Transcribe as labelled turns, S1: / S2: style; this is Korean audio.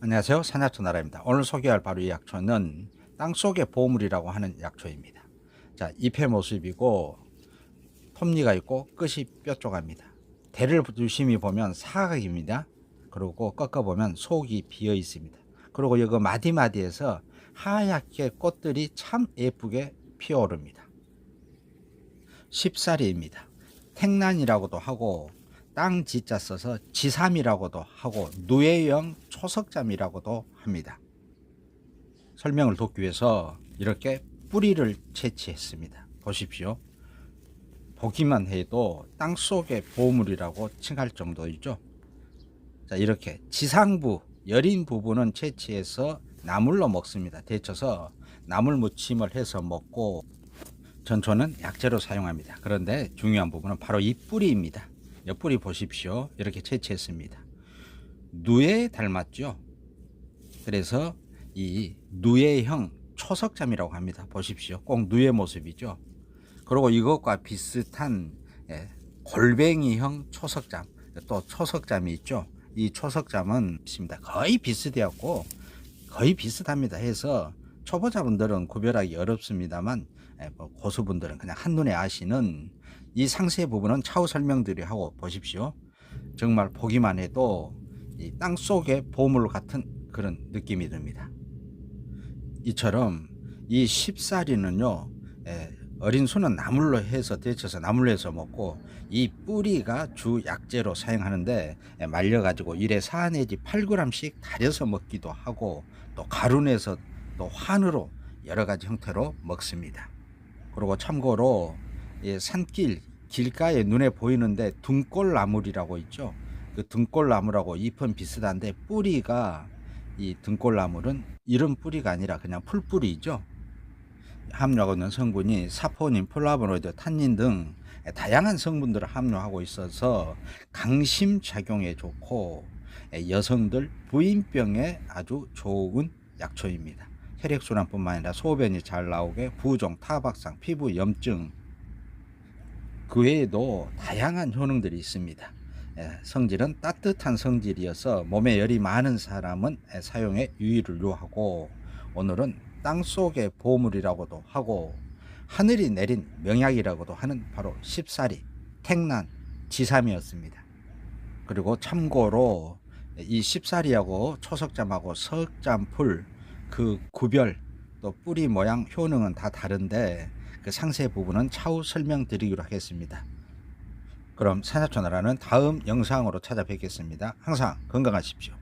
S1: 안녕하세요. 산야초 나라입니다. 오늘 소개할 바로 이 약초는 땅속의 보물이라고 하는 약초입니다. 자, 잎의 모습이고 톱니가 있고 끝이 뾰족합니다. 대를 유심히 보면 사각입니다. 그리고 꺾어 보면 속이 비어 있습니다. 그리고 여기 마디마디에서 하얗게 꽃들이 참 예쁘게 피어오릅니다. 십사리입니다. 택난이라고도 하고 땅 지자 써서 지삼이라고도 하고 누에형 초석잠이라고도 합니다. 설명을 돕기 위해서 이렇게 뿌리를 채취했습니다. 보십시오. 보기만 해도 땅 속의 보물이라고 칭할 정도이죠. 자, 이렇게 지상부 여린 부분은 채취해서 나물로 먹습니다. 데쳐서 나물 무침을 해서 먹고 전초는 약재로 사용합니다. 그런데 중요한 부분은 바로 이 뿌리입니다. 옆뿌리 보십시오. 이렇게 채취했습니다. 누에 닮았죠. 그래서 이 누에형 초석잠이라고 합니다. 보십시오. 꼭 누에 모습이죠. 그리고 이것과 비슷한 예, 골뱅이형 초석잠, 또 초석잠이 있죠. 이 초석잠은 있습니다. 거의 비슷해갖고 거의 비슷합니다. 해서 초보자분들은 구별하기 어렵습니다만 예, 뭐 고수분들은 그냥 한눈에 아시는 이 상세 부분은 차후 설명드리 하고 보십시오. 정말 보기만 해도 이땅 속의 보물 같은 그런 느낌이 듭니다. 이처럼 이 십사리는요, 예, 어린 수는 나물로 해서 데쳐서 나물로 해서 먹고 이 뿌리가 주 약재로 사용하는데 예, 말려가지고 일에 4 내지 8g씩 달여서 먹기도 하고 또 가루 내서 또 환으로 여러 가지 형태로 먹습니다. 그리고 참고로 이 산길 길가에 눈에 보이는데 등골나물이라고 있죠. 그 등골나물하고 잎은 비슷한데 뿌리가 이 등골나물은 이런 뿌리가 아니라 그냥 풀뿌리죠. 함유하고 있는 성분이 사포닌, 플라보노이드, 탄닌 등 다양한 성분들을 함유하고 있어서 강심 작용에 좋고 여성들 부인병에 아주 좋은 약초입니다. 혈액순환뿐만 아니라 소변이 잘 나오게 부종, 타박상, 피부 염증 그 외에도 다양한 효능들이 있습니다. 예, 성질은 따뜻한 성질이어서 몸에 열이 많은 사람은 예, 사용에 유의를 요하고 오늘은 땅 속의 보물이라고도 하고 하늘이 내린 명약이라고도 하는 바로 십사리, 택난, 지삼이었습니다. 그리고 참고로 이 십사리하고 초석잠하고 석잠풀 그 구별 또 뿌리 모양 효능은 다 다른데 그 상세 부분은 차후 설명드리기로 하겠습니다. 그럼 산야초나라는 다음 영상으로 찾아뵙겠습니다. 항상 건강하십시오.